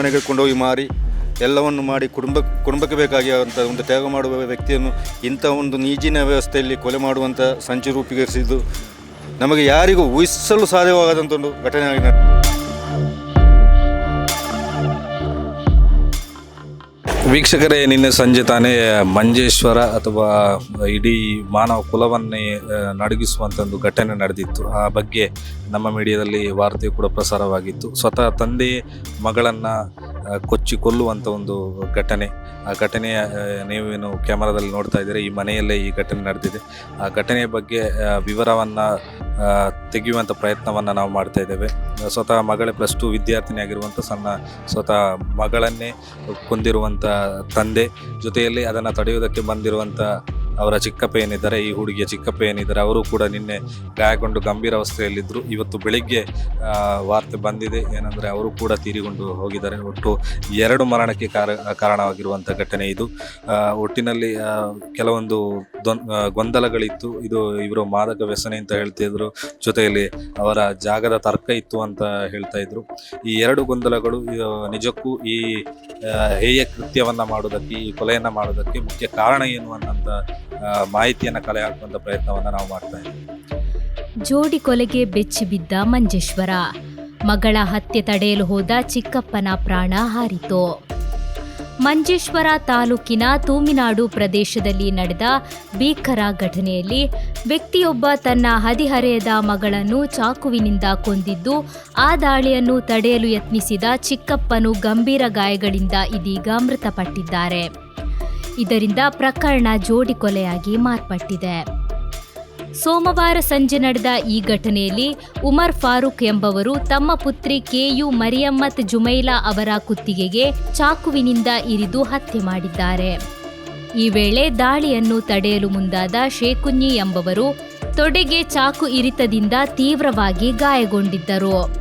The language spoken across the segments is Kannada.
ಮನೆಗೆ ಕೊಂಡೋಗಿ ಮಾರಿ ಎಲ್ಲವನ್ನು ಮಾಡಿ ಕುಟುಂಬ, ಕುಟುಂಬಕ್ಕೆ ಬೇಕಾಗಿರುವಂಥ ಒಂದು ತ್ಯಾಗ ಮಾಡುವ ವ್ಯಕ್ತಿಯನ್ನು ಇಂಥ ಒಂದು ನೀಜಿನ ವ್ಯವಸ್ಥೆಯಲ್ಲಿ ಕೊಲೆ ಮಾಡುವಂಥ ಸಂಚು ರೂಪೀಕರಿಸಿದ್ದು ನಮಗೆ ಯಾರಿಗೂ ಊಹಿಸಲು ಸಾಧ್ಯವಾಗದಂಥ ಒಂದು ಘಟನೆ ಆಗಿ ವೀಕ್ಷಕರೇ, ನಿನ್ನೆ ಸಂಜೆ ತಾನೇ ಮಂಜೇಶ್ವರ ಅಥವಾ ಇಡೀ ಮಾನವ ಕುಲವನ್ನೇ ನಡುಗಿಸುವಂಥ ಒಂದು ಘಟನೆ ನಡೆದಿತ್ತು. ಆ ಬಗ್ಗೆ ನಮ್ಮ ಮೀಡಿಯಾದಲ್ಲಿ ವಾರ್ತೆ ಕೂಡ ಪ್ರಸಾರವಾಗಿತ್ತು. ಸ್ವತಃ ತಂದೆ, ಮಗಳನ್ನು ಕೊಚ್ಚಿ ಕೊಲ್ಲುವಂಥ ಒಂದು ಘಟನೆ. ಆ ಘಟನೆಯ ನೀವೇನು ಕ್ಯಾಮರಾದಲ್ಲಿ ನೋಡ್ತಾ ಇದ್ದೀರಿ? ಈ ಮನೆಯಲ್ಲೇ ಈ ಘಟನೆ ನಡೆದಿದೆ. ಆ ಘಟನೆಯ ಬಗ್ಗೆ ವಿವರವನ್ನು ತೆಗೆಯುವಂಥ ಪ್ರಯತ್ನವನ್ನು ನಾವು ಮಾಡ್ತಾ ಇದ್ದೇವೆ. ಸ್ವತಃ ಮಗಳೇ ಪ್ಲಸ್ ಟು ವಿದ್ಯಾರ್ಥಿನಿ ಆಗಿರುವಂಥ ಸಣ್ಣ ಸ್ವತಃ ಮಗಳನ್ನೇ ಕೊಂದಿರುವಂಥ ತಂದೆ. ಜೊತೆಯಲ್ಲಿ ಅದನ್ನು ತಡೆಯುವುದಕ್ಕೆ ಬಂದಿರುವಂಥ ಅವರ ಚಿಕ್ಕಪ್ಪ ಏನಿದ್ದಾರೆ, ಈ ಹುಡುಗಿಯ ಚಿಕ್ಕಪ್ಪ ಏನಿದ್ದಾರೆ, ಅವರು ಕೂಡ ನಿನ್ನೆ ಗಾಯಗೊಂಡು ಗಂಭೀರ ಅವಸ್ಥೆಯಲ್ಲಿದ್ದರು ಇವತ್ತು ಬೆಳಿಗ್ಗೆ ವಾರ್ತೆ ಬಂದಿದೆ. ಏನಂದರೆ ಅವರು ಕೂಡ ತೀರಿಕೊಂಡು ಹೋಗಿದ್ದಾರೆ. ಒಟ್ಟು ಎರಡು ಮರಣಕ್ಕೆ ಕಾರ ಕಾರಣವಾಗಿರುವಂಥ ಘಟನೆ ಇದು. ಒಟ್ಟಿನಲ್ಲಿ ಕೆಲವೊಂದು ಗೊಂದಲಗಳಿತ್ತು. ಇದು ಇವರು ಮಾದಕ ವ್ಯಸನೆ ಅಂತ ಹೇಳ್ತಿದ್ರು ಜೊತೆಯಲ್ಲಿ ಅವರ ಜಾಗದ ತರ್ಕ ಇತ್ತು ಅಂತ ಹೇಳ್ತಾ ಇದ್ರು. ಈ ಎರಡು ಗೊಂದಲಗಳು ನಿಜಕ್ಕೂ ಈ ಹೇಯ ಕೃತ್ಯವನ್ನು ಮಾಡೋದಕ್ಕೆ ಈ ಕೊಲೆಯನ್ನು ಮಾಡೋದಕ್ಕೆ ಮುಖ್ಯ ಕಾರಣ ಏನು ಅನ್ನೋಂಥ ಮಾಹಿತಿಯನ್ನ ಕಲೆ ಹಾಕುವಂತ ಪ್ರಯತ್ನವನ್ನು ನಾವು ಮಾಡ್ತಾ ಜೋಡಿ ಕೊಲೆಗೆ ಬೆಚ್ಚಿ ಬಿದ್ದ ಮಂಜೇಶ್ವರ. ಮಗಳ ಹತ್ಯೆ ತಡೆಯಲು ಹೋದ ಚಿಕ್ಕಪ್ಪನ ಪ್ರಾಣ ಹಾರಿತು. ಮಂಜೇಶ್ವರ ತಾಲೂಕಿನ ತೂಮಿನಾಡು ಪ್ರದೇಶದಲ್ಲಿ ನಡೆದ ಭೀಕರ ಘಟನೆಯಲ್ಲಿ ವ್ಯಕ್ತಿಯೊಬ್ಬ ತನ್ನ ಹದಿಹರೆಯದ ಮಗಳನ್ನು ಚಾಕುವಿನಿಂದ ಕೊಂದಿದ್ದು, ಆ ದಾಳಿಯನ್ನು ತಡೆಯಲು ಯತ್ನಿಸಿದ ಚಿಕ್ಕಪ್ಪನು ಗಂಭೀರ ಗಾಯಗಳಿಂದ ಇದೀಗ ಮೃತಪಟ್ಟಿದ್ದಾರೆ. ಇದರಿಂದ ಪ್ರಕರಣ ಜೋಡಿ ಕೊಲೆಯಾಗಿ ಮಾರ್ಪಟ್ಟಿದೆ. ಸೋಮವಾರ ಸಂಜೆ ನಡೆದ ಈ ಘಟನೆಯಲ್ಲಿ ಉಮರ್ ಫಾರೂಕ್ ಎಂಬವರು ತಮ್ಮ ಪುತ್ರಿ ಕೆಯು ಮರಿಯಮ್ಮತ್ ಜುಮೈಲಾ ಅವರ ಕುತ್ತಿಗೆಗೆ ಚಾಕುವಿನಿಂದ ಇರಿದು ಹತ್ಯೆ ಮಾಡಿದ್ದಾರೆ. ಈ ವೇಳೆ ದಾಳಿಯನ್ನು ತಡೆಯಲು ಮುಂದಾದ ಶೇಕುನ್ಯಿ ಎಂಬವರು ತೊಡೆಗೆ ಚಾಕು ಇರಿತದಿಂದ ತೀವ್ರವಾಗಿ ಗಾಯಗೊಂಡಿದ್ದರು.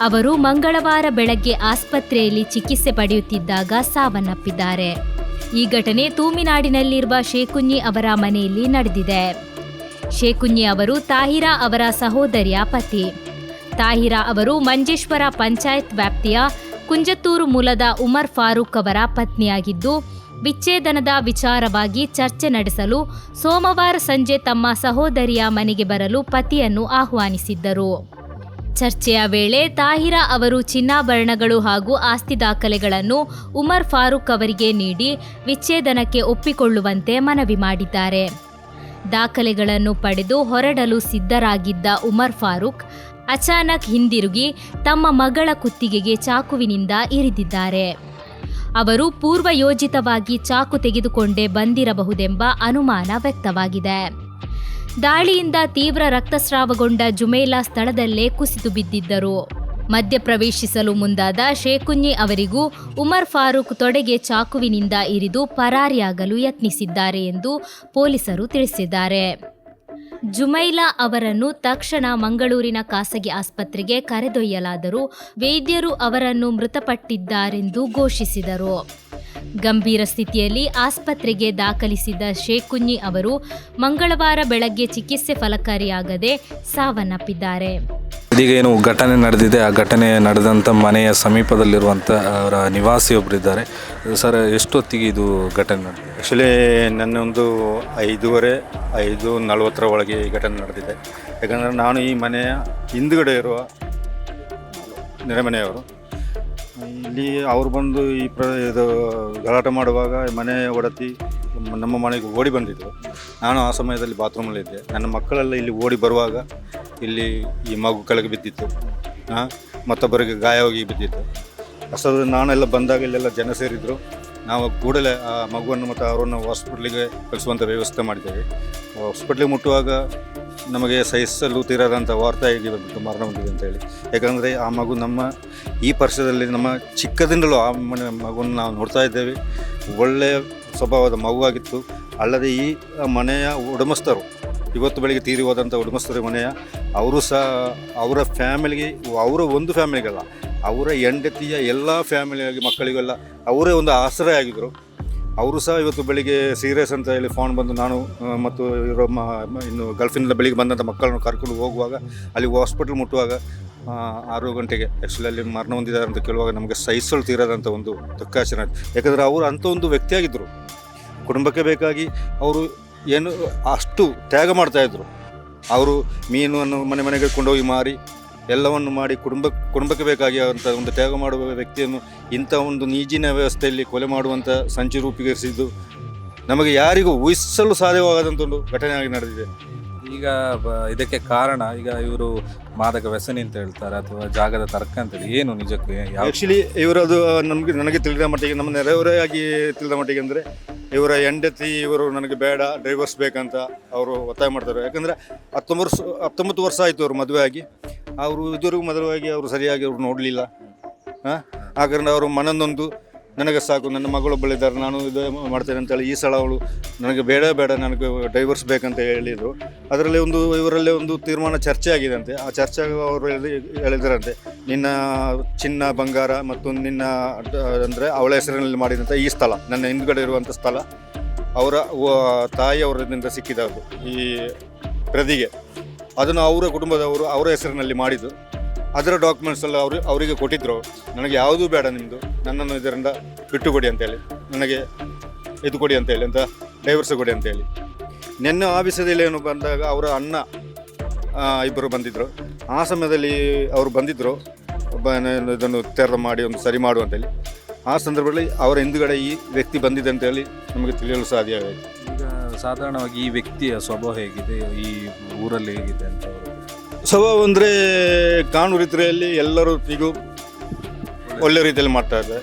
ಅವರು ಮಂಗಳವಾರ ಬೆಳಗ್ಗೆ ಆಸ್ಪತ್ರೆಯಲ್ಲಿ ಚಿಕಿತ್ಸೆ ಪಡೆಯುತ್ತಿದ್ದಾಗ ಸಾವನ್ನಪ್ಪಿದ್ದಾರೆ. ಈ ಘಟನೆ ತೂಮಿನಾಡಿನಲ್ಲಿರುವ ಶೇಕುಂಜಿ ಅವರ ಮನೆಯಲ್ಲಿ ನಡೆದಿದೆ. ಶೇಕುಂಜಿ ಅವರು ತಾಹಿರಾ ಅವರ ಸಹೋದರಿಯ ಪತಿ. ತಾಹಿರಾ ಅವರು ಮಂಜೇಶ್ವರ ಪಂಚಾಯತ್ ವ್ಯಾಪ್ತಿಯ ಕುಂಜತ್ತೂರು ಮೂಲದ ಉಮರ್ ಫಾರೂಕ್ ಅವರ ಪತ್ನಿಯಾಗಿದ್ದು, ವಿಚ್ಛೇದನದ ವಿಚಾರವಾಗಿ ಚರ್ಚೆ ನಡೆಸಲು ಸೋಮವಾರ ಸಂಜೆ ತಮ್ಮ ಸಹೋದರಿಯ ಮನೆಗೆ ಬರಲು ಪತಿಯನ್ನು ಆಹ್ವಾನಿಸಿದ್ದರು. ಚರ್ಚೆಯ ವೇಳೆ ತಾಹಿರಾ ಅವರು ಚಿನ್ನಾಭರಣಗಳು ಹಾಗೂ ಆಸ್ತಿ ದಾಖಲೆಗಳನ್ನು ಉಮರ್ ಫಾರೂಕ್ ಅವರಿಗೆ ನೀಡಿ ವಿಚ್ಛೇದನಕ್ಕೆ ಒಪ್ಪಿಕೊಳ್ಳುವಂತೆ ಮನವಿ ಮಾಡಿದ್ದಾರೆ. ದಾಖಲೆಗಳನ್ನು ಪಡೆದು ಹೊರಡಲು ಸಿದ್ಧರಾಗಿದ್ದ ಉಮರ್ ಫಾರೂಕ್ ಅಚಾನಕ್ ಹಿಂದಿರುಗಿ ತಮ್ಮ ಮಗಳ ಕುತ್ತಿಗೆಗೆ ಚಾಕುವಿನಿಂದ ಇರಿದಿದ್ದಾರೆ. ಅವರು ಪೂರ್ವಯೋಜಿತವಾಗಿ ಚಾಕು ತೆಗೆದುಕೊಂಡೇ ಬಂದಿರಬಹುದೆಂಬ ಅನುಮಾನ ವ್ಯಕ್ತವಾಗಿದೆ. ದಾಳಿಯಿಂದ ತೀವ್ರ ರಕ್ತಸ್ರಾವಗೊಂಡ ಜುಮೇಲಾ ಸ್ಥಳದಲ್ಲೇ ಕುಸಿದು ಬಿದ್ದಿದ್ದರು. ಮಧ್ಯಪ್ರವೇಶಿಸಲು ಮುಂದಾದ ಶೇಖುನ್ಯಿ ಅವರಿಗೂ ಉಮರ್ ಫಾರೂಕ್ ತೊಡೆಗೆ ಚಾಕುವಿನಿಂದ ಇರಿದು ಪರಾರಿಯಾಗಲು ಯತ್ನಿಸಿದ್ದಾರೆ ಎಂದು ಪೊಲೀಸರು ತಿಳಿಸಿದ್ದಾರೆ. ಜುಮೈಲಾ ಅವರನ್ನು ತಕ್ಷಣ ಮಂಗಳೂರಿನ ಖಾಸಗಿ ಆಸ್ಪತ್ರೆಗೆ ಕರೆದೊಯ್ಯಲಾದರೂ ವೈದ್ಯರು ಅವರನ್ನು ಮೃತಪಟ್ಟಿದ್ದಾರೆಂದು ಘೋಷಿಸಿದರು. ಗಂಭೀರ ಸ್ಥಿತಿಯಲ್ಲಿ ಆಸ್ಪತ್ರೆಗೆ ದಾಖಲಿಸಿದ ಶೇಕುഞ്ഞಿ ಅವರು ಮಂಗಳವಾರ ಬೆಳಗ್ಗೆ ಚಿಕಿತ್ಸೆ ಫಲಕಾರಿಯಾಗದೆ ಸಾವನ್ನಪ್ಪಿದ್ದಾರೆ. ಇದೀಗ ಏನು ಘಟನೆ ನಡೆದಿದೆ. ಆ ಘಟನೆ ನಡೆದಂಥ ಮನೆಯ ಸಮೀಪದಲ್ಲಿರುವಂಥ ಅವರ ನಿವಾಸಿಯೊಬ್ಬರಿದ್ದಾರೆ. ಸರ್ ಎಷ್ಟೊತ್ತಿಗೆ ಇದು ಘಟನೆ ನಡೆದಿದೆ? ಆ್ಯಕ್ಚುಲಿ ನನ್ನ ಒಂದು ಐದೂವರೆ ಐದು ನಲವತ್ತರ ಒಳಗೆ ಈ ಘಟನೆ ನಡೆದಿದೆ. ಯಾಕಂದರೆ ನಾನು ಈ ಮನೆಯ ಹಿಂದುಗಡೆ ಇರುವ ನೆರೆಮನೆಯವರು ಇಲ್ಲಿ ಅವ್ರು ಬಂದು ಈ ಪ್ರ ಇದು ಗಲಾಟೆ ಮಾಡುವಾಗ ಮನೆ ಒಡತಿ ನಮ್ಮ ಮನೆಗೆ ಓಡಿ ಬಂದಿದ್ದರು ನಾನು ಆ ಸಮಯದಲ್ಲಿ ಬಾತ್ರೂಮಲ್ಲಿದ್ದೆ ನನ್ನ ಮಕ್ಕಳೆಲ್ಲ ಇಲ್ಲಿ ಓಡಿ ಬರುವಾಗ ಇಲ್ಲಿ ಈ ಮಗು ಕೆಳಗೆ ಬಿದ್ದಿತ್ತು. ಹಾಂ ಮತ್ತೊಬ್ಬರಿಗೆ ಗಾಯವಾಗಿ ಬಿದ್ದಿತ್ತು. ಅಷ್ಟೊಂದು ನಾನೆಲ್ಲ ಬಂದಾಗ ಇಲ್ಲೆಲ್ಲ ಜನ ಸೇರಿದ್ರು. ನಾವು ಕೂಡಲೇ ಆ ಮಗುವನ್ನು ಮತ್ತು ಅವರನ್ನು ಹಾಸ್ಪಿಟ್ಲಿಗೆ ಕಳಿಸುವಂಥ ವ್ಯವಸ್ಥೆ ಮಾಡಿದ್ದೇವೆ. ಹಾಸ್ಪಿಟ್ಲಿಗೆ ಮುಟ್ಟುವಾಗ ನಮಗೆ ಸಹಿಸಲು ತೀರದಂಥ ವಾರ್ತೆ ಆಗಿ ಬಂದಿತ್ತು, ಮರಣ ಹೊಂದಿದೆ ಅಂತ ಹೇಳಿ. ಯಾಕಂದರೆ ಆ ಮಗು ನಮ್ಮ ಈ ವರ್ಷದಲ್ಲಿ ನಮ್ಮ ಚಿಕ್ಕದಿಂದಲೂ ಆ ಮನೆ ಮಗುವನ್ನು ನಾವು ನೋಡ್ತಾ ಇದ್ದೇವೆ. ಒಳ್ಳೆಯ ಸ್ವಭಾವದ ಮಗುವಾಗಿತ್ತು ಅಲ್ಲದೆ ಈ ಮನೆಯ ಉಡಮಸ್ಥರು, ಇವತ್ತು ಬೆಳಿಗ್ಗೆ ತೀರಿ ಹೋದಂಥ ಉಡಮಸ್ಥರ ಮನೆಯ, ಅವರು ಸಹ ಅವರ ಫ್ಯಾಮಿಲಿಗೆ, ಅವರ ಒಂದು ಫ್ಯಾಮಿಲಿಗಲ್ಲ, ಅವರ ಹೆಂಡತಿಯ ಎಲ್ಲ ಫ್ಯಾಮಿಲಿಯಾಗಿ ಮಕ್ಕಳಿಗೆಲ್ಲ ಅವರೇ ಒಂದು ಆಶ್ರಯ ಆಗಿದ್ದರು ಅವರು ಸಹ ಇವತ್ತು ಬೆಳಿಗ್ಗೆ ಸೀರಿಯಸ್ ಅಂತ ಹೇಳಿ ಫೋನ್ ಬಂದು ನಾನು ಮತ್ತು ಮ- ಇನ್ನು ಗಲ್ಫಿನಿಂದ ಬೆಳಿಗ್ಗೆ ಬಂದಂಥ ಮಕ್ಕಳನ್ನು ಕರ್ಕೊಂಡು ಹೋಗುವಾಗ, ಅಲ್ಲಿ ಹಾಸ್ಪಿಟ್ಲ್ ಮುಟ್ಟುವಾಗ ಆರು ಗಂಟೆಗೆ ಆ್ಯಕ್ಚುಲಿ ಅಲ್ಲಿ ಮರಣ ಹೊಂದಿದ್ದಾರೆ ಅಂತ ಕೇಳುವಾಗ ನಮಗೆ ಸಹಿಸಲು ತೀರದಂಥ ಒಂದು ದುಃಖಾಚರಣೆ ಯಾಕಂದರೆ ಅವರು ಅಂಥ ಒಂದು ವ್ಯಕ್ತಿಯಾಗಿದ್ದರು. ಕುಟುಂಬಕ್ಕೆ ಬೇಕಾಗಿ ಅವರು ಏನು ಅಷ್ಟು ತ್ಯಾಗ ಮಾಡ್ತಾಯಿದ್ರು ಅವರು ಮೀನನ್ನು ಮನೆ ಮನೆಗೆ ಕೊಂಡೋಗಿ ಮಾರಿ ಎಲ್ಲವನ್ನು ಮಾಡಿ ಕುಟುಂಬ ಕುಟುಂಬಕ್ಕೆ ಬೇಕಾಗಿ ಅಂತ ಒಂದು ತ್ಯಾಗ ಮಾಡುವ ವ್ಯಕ್ತಿಯನ್ನು ಇಂಥ ಒಂದು ನೀಜಿನ ವ್ಯವಸ್ಥೆಯಲ್ಲಿ ಕೊಲೆ ಮಾಡುವಂಥ ಸಂಚು ರೂಪೀಕರಿಸಿದ್ದು ನಮಗೆ ಯಾರಿಗೂ ಊಹಿಸಲು ಸಾಧ್ಯವಾಗದಂಥ ಒಂದು ಘಟನೆಯಾಗಿ ನಡೆದಿದೆ. ಈಗ ಬ- ಇದಕ್ಕೆ ಕಾರಣ ಈಗ ಇವರು ಮಾದಕ ವ್ಯಸನಿ ಅಂತ ಹೇಳ್ತಾರೆ ಅಥವಾ ಜಾಗದ ತರ್ಕ ಅಂತೇಳಿ ಏನು ನಿಜಕ್ಕೂ ಆ್ಯಕ್ಚುಲಿ ಇವರದು ನಮಗೆ ನನಗೆ ತಿಳಿದ ಮಟ್ಟಿಗೆ ನಮ್ಮ ನೆರೆಯವರಾಗಿ ತಿಳಿದ ಮಟ್ಟಿಗೆ ಅಂದರೆ ಇವರ ಹೆಂಡತಿ ಇವರು ನನಗೆ ಬೇಡ ಡ್ರೈವರ್ಸ್ ಬೇಕಂತ ಅವರು ಒತ್ತಾಯ ಮಾಡ್ತಾರೆ. ಯಾಕಂದರೆ ಹತ್ತೊಂಬತ್ತು ವರ್ಷ ಹತ್ತೊಂಬತ್ತು ವರ್ಷ ಆಯಿತು ಅವರು ಮದುವೆ ಆಗಿ ಅವರು ಇದುವರೆಗೂ ಮೊದಲವಾಗಿ ಅವರು ಸರಿಯಾಗಿ ಅವರು ನೋಡಲಿಲ್ಲ. ಆ ಕಾರಣ ಅವರು ಮನನೊಂದು, ನನಗೆ ಸಾಕು, ನನ್ನ ಮಗಳು ಮಗಳೊಬ್ಬಳಿದ್ದಾರೆ ನಾನು ಇದು ಮಾಡ್ತೇನೆ ಅಂತೇಳಿ ಈ ಸಲ ಅವಳು ನನಗೆ ಬೇಡ ಬೇಡ, ನನಗೆ ಡೈವರ್ಸ್ ಬೇಕಂತ ಹೇಳಿದರು. ಅದರಲ್ಲಿ ಒಂದು, ಇವರಲ್ಲೇ ಒಂದು ತೀರ್ಮಾನ ಚರ್ಚೆ ಆಗಿದೆ ಅಂತೆ. ಆ ಚರ್ಚೆ ಅವರು ಹೇಳಿ- ಹೇಳಿದರಂತೆ. ನಿನ್ನ ಚಿನ್ನ ಬಂಗಾರ ಮತ್ತು ನಿನ್ನ, ಅಂದರೆ ಅವಳ ಹೆಸರಿನಲ್ಲಿ ಮಾಡಿದಂಥ ಈ ಸ್ಥಳ, ನನ್ನ ಹಿಂದ್ಗಡೆ ಇರುವಂಥ ಸ್ಥಳ, ಅವರ ತಾಯಿ ಅವರಿಂದ ಸಿಕ್ಕಿದ ಈ ಪ್ರದಿಗೆ ಅದನ್ನು ಅವರ ಕುಟುಂಬದವರು ಅವರ ಹೆಸರಿನಲ್ಲಿ ಮಾಡಿದ್ದು. ಅದರ ಡಾಕ್ಯುಮೆಂಟ್ಸ್ ಎಲ್ಲ ಅವರು, ಅವರಿಗೆ ಕೊಟ್ಟಿದ್ರು. ನನಗೆ ಯಾವುದೂ ಬೇಡ ನಿಮ್ಮದು ನನ್ನನ್ನು ಇದರಿಂದ ಬಿಟ್ಟು ಕೊಡಿ ಅಂತೇಳಿ. ನನಗೆ ಇದು ಕೊಡಿ ಅಂತೇಳಿ ಅಂತ ಡೈವರ್ಸ್ ಕೊಡಿ ಅಂತೇಳಿ. ನಿನ್ನೆ ಆಫೀಸದಲ್ಲಿ ಏನು ಬಂದಾಗ ಅವರ ಅಣ್ಣ ಇಬ್ಬರು ಬಂದಿದ್ದರು ಆ ಸಮಯದಲ್ಲಿ ಅವರು ಬಂದಿದ್ದರು ಒಬ್ಬ ಇದನ್ನು ತೆರ ಮಾಡಿ, ಒಂದು ಸರಿ ಮಾಡು ಅಂತೇಳಿ. ಆ ಸಂದರ್ಭದಲ್ಲಿ ಅವರ ಹಿಂದುಗಡೆ ಈ ವ್ಯಕ್ತಿ ಬಂದಿದೆ ಅಂತೇಳಿ ನಮಗೆ ತಿಳಿಯಲು ಸಾಧ್ಯ ಆಯಿತು ಈಗ ಸಾಧಾರಣವಾಗಿ ಈ ವ್ಯಕ್ತಿಯ ಸ್ವಭಾವ ಹೇಗಿದೆ, ಈ ಊರಲ್ಲಿ ಹೇಗಿದೆ ಅಂತ ಸ್ವಭಾವ ಅಂದರೆ ಕಾನೂನು ರೀತಿಯಲ್ಲಿ ಎಲ್ಲರೊಟ್ಟಿಗೂ ಒಳ್ಳೆ ರೀತಿಯಲ್ಲಿ ಮಾಡ್ತಾ ಇದೆ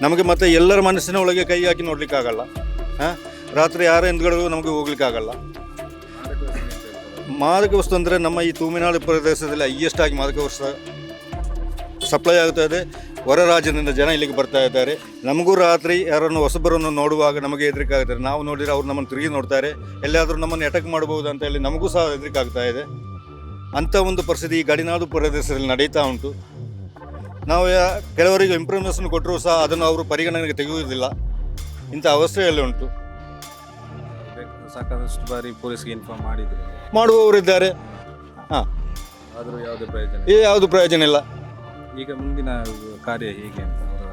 ನಮಗೆ ಮತ್ತೆ ಎಲ್ಲರ ಮನಸ್ಸಿನ ಒಳಗೆ ಕೈ ಹಾಕಿ ನೋಡ್ಲಿಕ್ಕಾಗಲ್ಲ ಹಾಂ? ರಾತ್ರಿ ಯಾರ ಹಿಂದ್ಗಡೆ ನಮಗೆ ಹೋಗ್ಲಿಕ್ಕಾಗಲ್ಲ ಮಾದಕ ವಸ್ತು ಅಂದರೆ ನಮ್ಮ ಈ ತೂಮಿನಾಳು ಪ್ರದೇಶದಲ್ಲಿ ಹೈಯೆಸ್ಟ್ ಆಗಿ ಮಾದಕ ವಸ್ತು ಸಪ್ಲೈ ಆಗ್ತಾ ಇದೆ. ಹೊರ ರಾಜ್ಯದಿಂದ ಜನ ಇಲ್ಲಿಗೆ ಬರ್ತಾ ಇದ್ದಾರೆ. ನಮಗೂ ರಾತ್ರಿ ಯಾರನ್ನು ಹೊಸಬರನ್ನು ನೋಡುವಾಗ ನಮಗೆ ಹೆದರಿಕೆ ಆಗ್ತಾರೆ ನಾವು ನೋಡಿದರೆ ಅವ್ರು ನಮ್ಮನ್ನು ತಿರುಗಿ ನೋಡ್ತಾರೆ. ಎಲ್ಲಾದರೂ ನಮ್ಮನ್ನು ಅಟ್ಯಾಕ್ ಮಾಡಬಹುದು ಅಂತ ಹೇಳಿ ನಮಗೂ ಸಹ ಹೆದರಿಕೆ ಆಗ್ತಾ ಇದೆ. ಅಂಥ ಒಂದು ಪರಿಸ್ಥಿತಿ ಈ ಗಡಿನಾಡು ಪ್ರದೇಶದಲ್ಲಿ ನಡೀತಾ ಉಂಟು. ನಾವು ಕೆಲವರಿಗೆ ಇನ್ಫಾರ್ಮೇಷನ್ ಕೊಟ್ಟರೂ ಸಹ ಅದನ್ನು ಅವರು ಪರಿಗಣನೆಗೆ ತೆಗೆಯುವುದಿಲ್ಲ. ಇಂಥ ಅವಸ್ಥೆಯಲ್ಲಿ ಉಂಟು. ಸಾಕಷ್ಟು ಬಾರಿ ಪೊಲೀಸ್ಗೆ ಇನ್ಫಾರ್ಮ್ ಮಾಡಿದ್ರು. ಮಾಡುವವರಿದ್ದಾರೆ. ಆದರೂ ಯಾವುದೇ ಪ್ರಯೋಜನ ಏ ಯಾವುದು ಪ್ರಯೋಜನ ಇಲ್ಲ. ಈಗ ಮುಂದಿನ ಕಾರ್ಯ ಹೇಗೆ ಅಂತ ಅವರ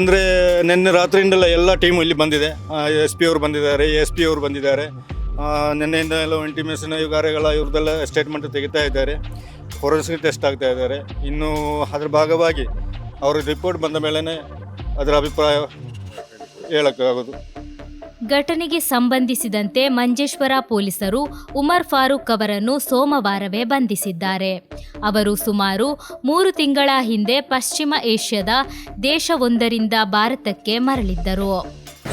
ಅಂದರೆ ನಿನ್ನೆ ರಾತ್ರಿಯಿಂದಲೇ ಎಲ್ಲ ಟೀಮು ಇಲ್ಲಿ ಬಂದಿದೆ. ಎಸ್ ಪಿ ಅವರು ಬಂದಿದ್ದಾರೆ ಎಸ್ ಪಿ ಅವರು ಬಂದಿದ್ದಾರೆ. ನಿನ್ನೆಯಿಂದ ಎಲ್ಲ ಇಂಟಿಮೇಷನ್ ಕಾರ್ಯಗಳ ಇವ್ರದ್ದೆಲ್ಲ ಸ್ಟೇಟ್ಮೆಂಟ್ ತೆಗಿತಾ ಇದ್ದಾರೆ. ಫೋರೆನ್ಸಿಕ್ ಟೆಸ್ಟ್ ಆಗ್ತಾ ಇದ್ದಾರೆ. ಇನ್ನು ಅದರ ಭಾಗವಾಗಿ ಅವ್ರ ರಿಪೋರ್ಟ್ ಬಂದ ಮೇಲೇ ಅದರ ಅಭಿಪ್ರಾಯ ಹೇಳೋಕ್ಕಾಗೋದು. ಘಟನೆಗೆ ಸಂಬಂಧಿಸಿದಂತೆ ಮಂಜೇಶ್ವರ ಪೊಲೀಸರು ಉಮರ್ ಫಾರೂಕ್ ಅವರನ್ನು ಸೋಮವಾರವೇ ಬಂಧಿಸಿದ್ದಾರೆ. ಅವರು ಸುಮಾರು ಮೂರು ತಿಂಗಳ ಹಿಂದೆ ಪಶ್ಚಿಮ ಏಷ್ಯಾದ ದೇಶವೊಂದರಿಂದ ಭಾರತಕ್ಕೆ ಮರಳಿದ್ದರು.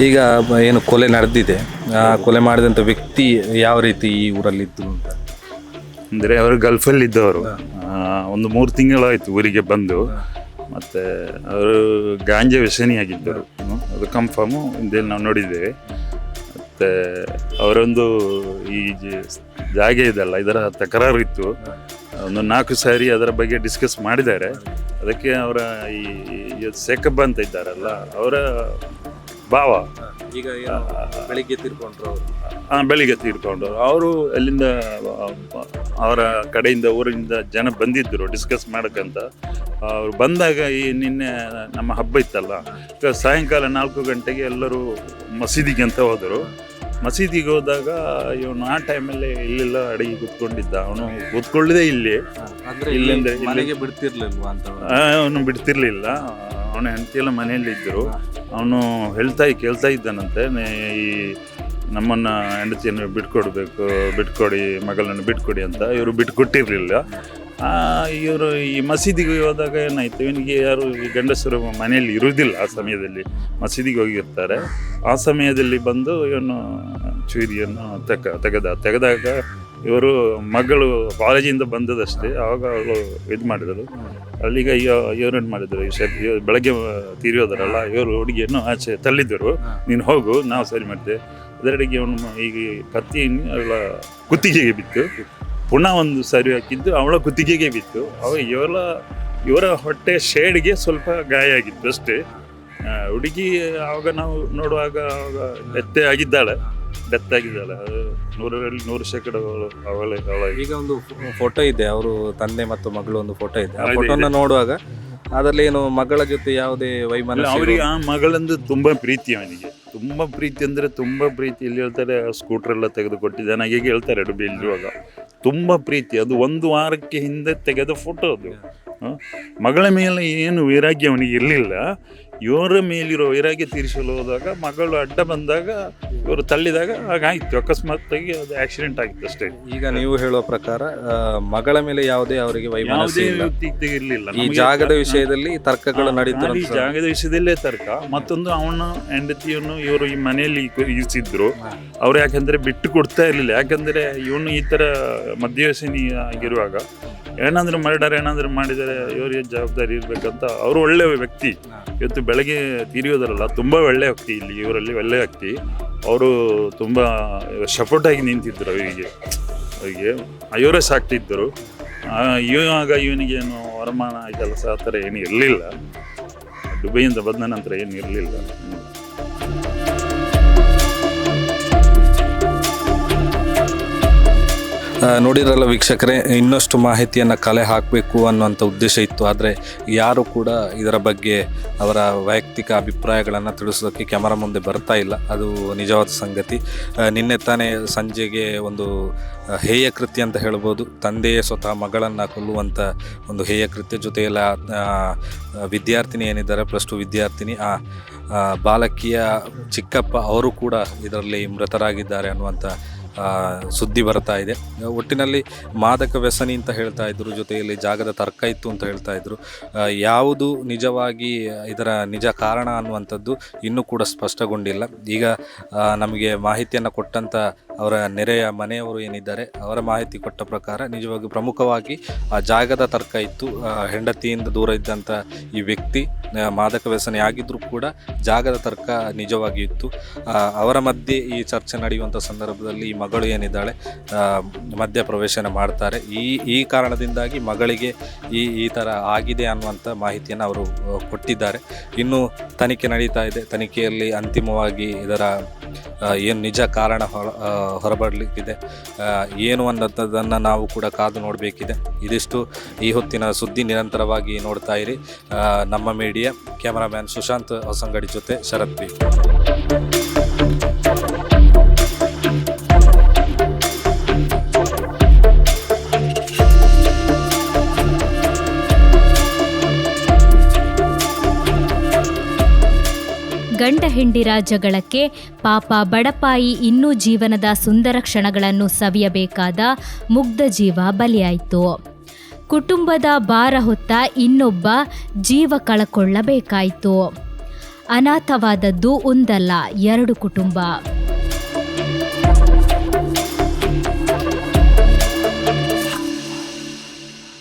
ಈಗ ಏನು ಕೊಲೆ ನಡೆದಿದೆ. ಆ ಕೊಲೆ ಮಾಡಿದಂಥ ವ್ಯಕ್ತಿ ಯಾವ ರೀತಿ ಈ ಊರಲ್ಲಿದ್ದು ಅಂತ? ಅಂದರೆ ಅವರು ಗಲ್ಫಲ್ಲಿ ಇದ್ದವರು ಆ, ಒಂದು ಮೂರು ತಿಂಗಳಾಯಿತು ಊರಿಗೆ ಬಂದು. ಮತ್ತು ಅವರು ಗಾಂಜಾ ವ್ಯಸನಿಯಾಗಿದ್ದರು. ಅದು ಕನ್ಫರ್ಮು ಹಿಂದೆ ನಾವು ನೋಡಿದ್ದೇವೆ. ಮತ್ತು ಅವರೊಂದು ಈ ಜಾಗ ಇದೆಲ್ಲ, ಇದರ ತಕರಾರು ಇತ್ತು. ಒಂದು ನಾಲ್ಕು ಸಾರಿ ಅದರ ಬಗ್ಗೆ ಡಿಸ್ಕಸ್ ಮಾಡಿದ್ದಾರೆ. ಅದಕ್ಕೆ ಅವರ ಈ ಈ ಸೇಕಬ್ಬ ಅಂತ ಇದ್ದಾರಲ್ಲ, ಅವರ ಭಾವ. ಈಗ ಏನು ಬೆಳಿಗ್ಗೆ ತೀರ್ಕೊಂಡ್ರು ಅವರು. ಬೆಳಿಗ್ಗೆ ತೀರ್ಕೊಂಡು ಅವರು ಅಲ್ಲಿಂದ ಅವರ ಕಡೆಯಿಂದ ಊರಿಂದ ಜನ ಬಂದಿದ್ದರು ಡಿಸ್ಕಸ್ ಮಾಡೋಕ್ಕಂತ. ಅವ್ರು ಬಂದಾಗ ಈ ನಿನ್ನೆ ನಮ್ಮ ಹಬ್ಬ ಇತ್ತಲ್ಲ ಸಾಯಂಕಾಲ ನಾಲ್ಕು ಗಂಟೆಗೆ ಎಲ್ಲರೂ ಮಸೀದಿಗೆ ಅಂತ ಹೋದರು. ಮಸೀದಿಗೆ ಹೋದಾಗ ಇವನು ಆ ಟೈಮಲ್ಲಿ ಇಲ್ಲೆಲ್ಲ ಅಡಿಗೆ ಕೂತ್ಕೊಂಡಿದ್ದ. ಅವನು ಕುತ್ಕೊಳ್ಳದೆ ಇಲ್ಲಿ. ಅಂದ್ರೆ ಇಲ್ಲಿಂದ ಮನೆಗೆ ಬಿಡ್ತಿರ್ಲಿಲ್ವಾ ಅಂತ ಅವ್ರು? ಅವನು ಬಿಡ್ತಿರ್ಲಿಲ್ಲ. ಅವನ ಹೆಂಡತಿಯೆಲ್ಲ ಮನೆಯಲ್ಲಿ ಇದ್ದರು ಅವನು ಹೇಳ್ತಾ ಕೇಳ್ತಾ ಇದ್ದಾನಂತೆ. ನೇ- ಈ ನಮ್ಮನ್ನು ಹೆಂಡತಿಯನ್ನು ಬಿಟ್ಕೊಡ್ಬೇಕು ಬಿಟ್ಕೊಡಿ ಮಗಳನ್ನು ಬಿಟ್ಕೊಡಿ ಅಂತ. ಇವರು ಬಿಟ್ಕೊಟ್ಟಿರಲಿಲ್ಲ. ಇವರು ಈ ಮಸೀದಿಗೆ ಹೋದಾಗ ಏನಾಯಿತು? ಇವನಿಗೆ ಯಾರು ಈ ಗಂಡಸರು ಮನೆಯಲ್ಲಿ ಇರುವುದಿಲ್ಲ ಆ ಸಮಯದಲ್ಲಿ. ಮಸೀದಿಗೆ ಹೋಗಿರ್ತಾರೆ. ಆ ಸಮಯದಲ್ಲಿ ಬಂದು ಇವನು ಚೂರಿಯನ್ನು ತೆಗ ತೆಗೆದ ತೆಗೆದಾಗ ಇವರು ಮಗಳು ಕಾಲೇಜಿಂದ ಬಂದದಷ್ಟೇ. ಆವಾಗ ಅವಳು ಇದು ಮಾಡಿದರು ಅಲ್ಲಿಗೆ ಇವ್ರೇನು ಮಾಡಿದರು? ಬೆಳಗ್ಗೆ ತೀರಿಯೋದರಲ್ಲ ಇವರು ಹುಡುಗಿಯನ್ನು ಆಚೆ ತಳ್ಳಿದ್ದರು. ನೀನು ಹೋಗು ನಾವು ಸರಿ ಮಾಡಿದೆ ಅದರಡಿಗೆ ಅವನು ಈಗ ಕತ್ತಿ ಎಲ್ಲ ಕುತ್ತಿಗೆಗೆ ಬಿತ್ತು. ಪುನಃ ಒಂದು ಸರಿ ಹಾಕಿದ್ದು ಅವಳ ಗುತ್ತಿಗೆಗೆ ಬಿತ್ತು. ಅವ ಇವಳ ಇವರ ಹೊಟ್ಟೆ ಶೇಡ್ಗೆ ಸ್ವಲ್ಪ ಗಾಯ ಆಗಿತ್ತು ಅಷ್ಟೇ. ಹುಡುಗಿ ಆವಾಗ ನಾವು ನೋಡುವಾಗ ಆವಾಗ ಡೆತ್ತೆ ಆಗಿದ್ದಾಳೆ ಡೆತ್ ಆಗಿದ್ದಾಳೆ. ಅದು ನೂರರಲ್ಲಿ ನೂರು ಶೇಕಡ ಅವಳು ಈಗ ಒಂದು ಫೋಟೋ ಇದೆ ಅವರು ತಂದೆ ಮತ್ತು ಮಗಳು ಒಂದು ಫೋಟೋ ಇದೆ. ಆ ಫೋಟೋನ ನೋಡುವಾಗ ಅದರಲ್ಲಿ ಏನು ಮಗಳ ಜೊತೆ ಯಾವುದೇ ವೈಮನಸ್ಸು ಅವರಿಗೆ ಆ ಮಗಳಂದು ತುಂಬಾ ಪ್ರೀತಿ ಅವನಿಗೆ. ತುಂಬಾ ಪ್ರೀತಿ ಅಂದ್ರೆ ತುಂಬಾ ಪ್ರೀತಿ. ಇಲ್ಲಿ ಹೇಳ್ತಾರೆ ಸ್ಕೂಟರ್ ತೆಗೆದುಕೊಟ್ಟಿದ್ದಾನೆ ತೆಗೆದು ಕೊಟ್ಟಿದ್ದಾನೆ ಹಾಗೆ ಹೇಳ್ತಾರೆ ಡುಬಿ ಇರುವಾಗ ತುಂಬಾ ಪ್ರೀತಿ. ಅದು ಒಂದು ವಾರಕ್ಕೆ ಹಿಂದೆ ತೆಗೆದ ಫೋಟೋ ಅದು. ಮಗಳ ಮೇಲೆ ಏನು ವೈರಾಗ್ಯ ಅವನಿಗೆ ಇರಲಿಲ್ಲ. ಇವರ ಮೇಲಿರೋ ವೈರಾಗ್ಯ ತೀರಿಸಲು ಹೋದಾಗ ಮಗಳು ಅಡ್ಡ ಬಂದಾಗ ಇವರು ತಳ್ಳಿದಾಗ ಹಾಗಾಯ್ತು ಅಕಸ್ಮಾತ್ತಾಗಿ ಅದು ಆಕ್ಸಿಡೆಂಟ್ ಆಗಿತ್ತು ಅಷ್ಟೇ. ಈಗ ನೀವು ಹೇಳುವ ಪ್ರಕಾರ ಆ, ಮಗಳ ಮೇಲೆ ಯಾವುದೇ ಅವರಿಗೆ ವೈಮನಸ್ಸು ಯಾವುದೇ ಇಲ್ಲ. ಇರಲಿಲ್ಲ ಈ ಜಾಗದ ವಿಷಯದಲ್ಲಿ ತರ್ಕಗಳು ನಡೀತು ಈ ಜಾಗದ ವಿಷಯದಲ್ಲೇ ತರ್ಕ. ಮತ್ತೊಂದು ಅವನ ಹೆಂಡತಿಯನ್ನು ಇವರು ಈ ಮನೆಯಲ್ಲಿ ಇಕ್- ಇರಿಸಿದ್ರು. ಅವ್ರು ಯಾಕಂದ್ರೆ ಬಿಟ್ಟು ಕೊಡ್ತಾ ಇರ್ಲಿಲ್ಲ. ಯಾಕಂದ್ರೆ ಇವನು ಈ ತರ ಆಗಿರುವಾಗ ಏನಾದ್ರೂ ಮರ್ಡರ್ ಏನಾದ್ರೂ ಮಾಡಿದರೆ ಇವರಿಗೆ ಜವಾಬ್ದಾರಿ ಇರ್ಬೇಕಂತ ಅವರು ಒಳ್ಳೆ ವ್ಯಕ್ತಿ. ಇವತ್ತು ಬೆಳಗ್ಗೆ ತೀರಿಯೋದರಲ್ಲ, ತುಂಬ ಒಳ್ಳೆ ವ್ಯಕ್ತಿ ಇಲ್ಲಿ, ಇವರಲ್ಲಿ ಒಳ್ಳೆ ವ್ಯಕ್ತಿ. ಅವರು ತುಂಬ ಸಪೋರ್ಟ್ ಆಗಿ ನಿಂತಿದ್ರು ಅವರಿಗೆ. ಅವರಿಗೆ ಇವರೇ ಸಾಕ್ತಿದ್ದರು ಇವಾಗ ಇವನಿಗೇನು ವರಮಾನ ಕೆಲಸ ಆ ಥರ ಏನು ಇರಲಿಲ್ಲ. ದುಬೈಯಿಂದ ಬಂದ ನಂತರ ಏನು ಇರಲಿಲ್ಲ. ನೋಡಿರಲ್ಲ ವೀಕ್ಷಕರೇ ಇನ್ನಷ್ಟು ಮಾಹಿತಿಯನ್ನು ಕಲೆ ಹಾಕಬೇಕು ಅನ್ನುವಂಥ ಉದ್ದೇಶ ಇತ್ತು. ಆದರೆ ಯಾರು ಕೂಡ ಇದರ ಬಗ್ಗೆ ಅವರ ವೈಯಕ್ತಿಕ ಅಭಿಪ್ರಾಯಗಳನ್ನು ತಿಳಿಸೋದಕ್ಕೆ ಕ್ಯಾಮರಾ ಮುಂದೆ ಬರ್ತಾ ಇಲ್ಲ. ಅದು ನಿಜವಾದ ಸಂಗತಿ. ನಿನ್ನೆ ತಾನೇ ಸಂಜೆಗೆ ಒಂದು ಹೇಯ ಕೃತ್ಯ ಅಂತ ಹೇಳ್ಬೋದು. ತಂದೆಯೇ ಸ್ವತಃ ಮಗಳನ್ನು ಕೊಲ್ಲುವಂಥ ಒಂದು ಹೇಯ ಕೃತ್ಯ. ಜೊತೆಯಲ್ಲ ಆ, ವಿದ್ಯಾರ್ಥಿನಿ ಏನಿದ್ದಾರೆ ಪ್ಲಸ್ ಟು ವಿದ್ಯಾರ್ಥಿನಿ ಆ ಬಾಲಕಿಯ ಚಿಕ್ಕಪ್ಪ ಅವರು ಕೂಡ ಇದರಲ್ಲಿ ಮೃತರಾಗಿದ್ದಾರೆ ಅನ್ನುವಂಥ ಸುದ್ದಿ ಬರ್ತಾ ಇದೆ. ಒಟ್ಟಿನಲ್ಲಿ ಮಾದಕ ವ್ಯಸನಿ ಅಂತ ಹೇಳ್ತಾ ಇದ್ರು, ಜೊತೆಯಲ್ಲಿ ಜಾಗದ ತರ್ಕ ಇತ್ತು ಅಂತ ಹೇಳ್ತಾ ಇದ್ರು. ಯಾವುದು ನಿಜವಾಗಿ ಇದರ ನಿಜ ಕಾರಣ ಅನ್ನುವಂಥದ್ದು ಇನ್ನೂ ಕೂಡ ಸ್ಪಷ್ಟಗೊಂಡಿಲ್ಲ. ಈಗ ನಮಗೆ ಮಾಹಿತಿಯನ್ನು ಕೊಟ್ಟಂಥ ಅವರ ನೆರೆಯ ಮನೆಯವರು ಏನಿದ್ದಾರೆ ಅವರ ಮಾಹಿತಿ ಕೊಟ್ಟ ಪ್ರಕಾರ ನಿಜವಾಗಿ ಪ್ರಮುಖವಾಗಿ ಆ ಜಾಗದ ತರ್ಕ ಇತ್ತು. ಹೆಂಡತಿಯಿಂದ ದೂರ ಇದ್ದಂಥ ಈ ವ್ಯಕ್ತಿ ಮಾದಕ ವ್ಯಸನಿ ಆಗಿದ್ದರೂ ಕೂಡ ಜಾಗದ ತರ್ಕ ನಿಜವಾಗಿ ಇತ್ತು. ಅವರ ಮಧ್ಯೆ ಈ ಚರ್ಚೆ ನಡೆಯುವಂಥ ಸಂದರ್ಭದಲ್ಲಿ ಈ ಮಗಳು ಏನಿದ್ದಾಳೆ ಮಧ್ಯ ಪ್ರವೇಶನ ಮಾಡ್ತಾರೆ. ಈ ಈ ಕಾರಣದಿಂದಾಗಿ ಮಗಳಿಗೆ ಈ ಈ ಥರ ಆಗಿದೆ ಅನ್ನುವಂಥ ಮಾಹಿತಿಯನ್ನು ಅವರು ಕೊಟ್ಟಿದ್ದಾರೆ. ಇನ್ನು ತನಿಖೆ ನಡೀತಾ ಇದೆ. ತನಿಖೆಯಲ್ಲಿ ಅಂತಿಮವಾಗಿ ಇದರ ಏನು ನಿಜ ಕಾರಣ ಹೊರಬರಲಿಕ್ಕಿದೆ. ಏನು ಅನ್ನೋದನ್ನು ನಾವು ಕೂಡ ಕಾದು ನೋಡಬೇಕಿದೆ. ಇದಿಷ್ಟು ಈ ಹೊತ್ತಿನ ಸುದ್ದಿ ನಿರಂತರವಾಗಿ ನೋಡ್ತಾ ಇರಿ. ನಮ್ಮ ಮೀಡಿಯಾ ಕ್ಯಾಮರಾಮ್ಯಾನ್ ಸುಶಾಂತ್ ಹೊಸಂಗಡಿ ಜೊತೆ ಶರತ್ ಬಿ ಗಂಡ ಹೆಂಡಿರ ಜಗಳಕ್ಕೆ ಪಾಪ ಬಡಪಾಯಿ ಇನ್ನೂ ಜೀವನದ ಸುಂದರ ಕ್ಷಣಗಳನ್ನು ಸವಿಯಬೇಕಾದ ಮುಗ್ಧ ಜೀವ ಬಲಿಯಾಯಿತು. ಕುಟುಂಬದ ಭಾರ ಹೊತ್ತ ಇನ್ನೊಬ್ಬ ಜೀವ ಕಳಕೊಳ್ಳಬೇಕಾಯಿತು. ಅನಾಥವಾದದ್ದು ಒಂದಲ್ಲ, ಎರಡು ಕುಟುಂಬ.